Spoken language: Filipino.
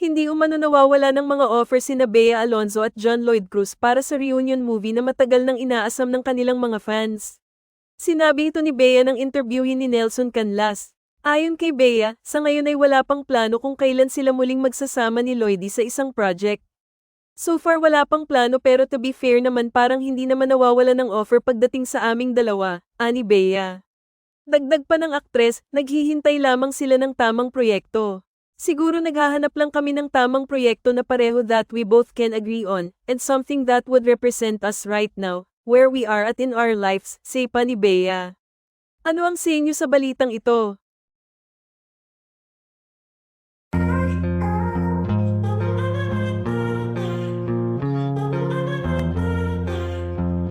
Hindi umano nawawala ng mga offer sina Bea Alonzo at John Lloyd Cruz para sa reunion movie na matagal nang inaasam ng kanilang mga fans. Sinabi ito ni Bea nang interviewin ni Nelson Canlas. Ayon kay Bea, sa ngayon ay wala pang plano kung kailan sila muling magsasama ni Lloydie sa isang project. So far wala pang plano pero to be fair naman parang hindi naman nawawala ng offer pagdating sa aming dalawa, ani Bea. Dagdag pa ng aktres, naghihintay lamang sila ng tamang proyekto. Siguro naghahanap lang kami ng tamang proyekto na pareho that we both can agree on, and something that would represent us right now, where we are at in our lives, say pa ni Bea. Ano ang senyo sa balitang ito?